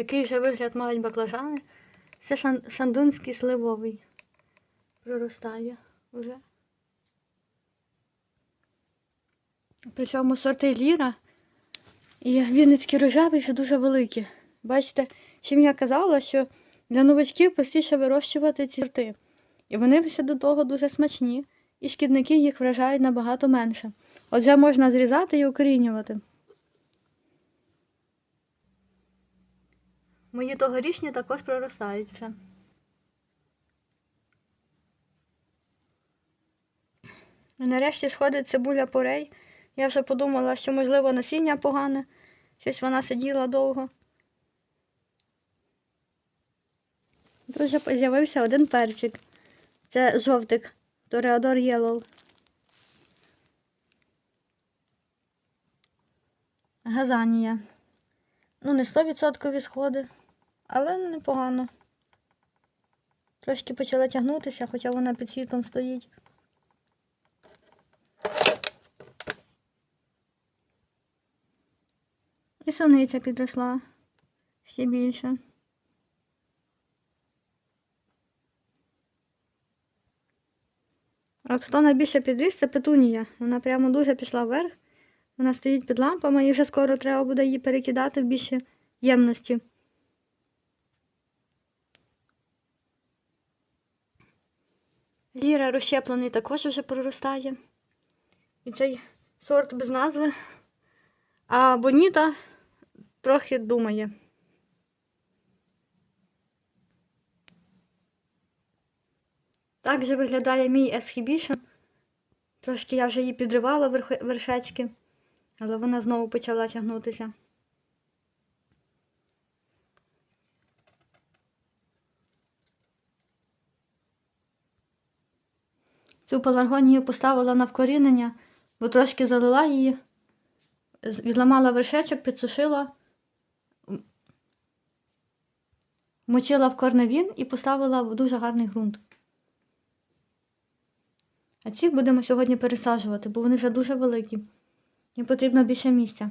Який же вигляд мають баклажани. Це шан... шандунський сливовий. Проростає вже. Причому сорти ліра і вінницькі рожевий ще дуже великі. Бачите, чим я казала, що для новачків простіше вирощувати ці сорти. І вони ще до того дуже смачні, і шкідники їх вражають набагато менше. Отже, можна зрізати і укорінювати. Мої тогорічні також проростають вже. Нарешті сходить цибуля порей. Я вже подумала, що, можливо, насіння погане, щось вона сиділа довго. Тут вже з'явився один перчик. Це жовтик Тореадор Yellow. Газанія. Ну, не 100% сходи, але непогано. Трошки почала тягнутися, хоча вона під світлом стоїть. І суниця підросла ще більше. От хто найбільше підріс, це петунія. Вона прямо дуже пішла вверх. Вона стоїть під лампами і вже скоро треба буде її перекидати в більше ємності. Ліра розщеплений також вже проростає. І цей сорт без назви. А Боніта трохи думає. Так же виглядає мій Esхібішн. Трошки я вже її підривала вершечки, але вона знову почала тягнутися. Цю пеларгонію поставила на вкорінення, бо трошки залила її, відламала вершечок, підсушила, мочила в корневін і поставила в дуже гарний ґрунт. А ці будемо сьогодні пересаджувати, бо вони вже дуже великі. Їм потрібно більше місця.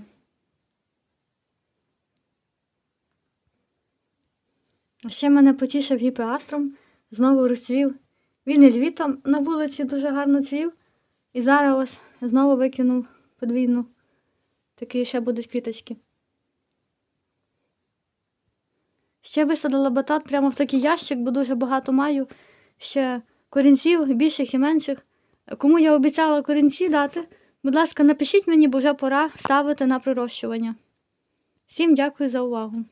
Ще мене потішив гіпеастром, знову розцвів. Він і літом на вулиці дуже гарно цвів. І зараз ось знову викинув подвійну. Такі ще будуть квіточки. Ще висадила батат прямо в такий ящик, бо дуже багато маю. Ще корінців, більших і менших. Кому я обіцяла корінці дати, будь ласка, напишіть мені, бо вже пора ставити на пророщування. Всім дякую за увагу.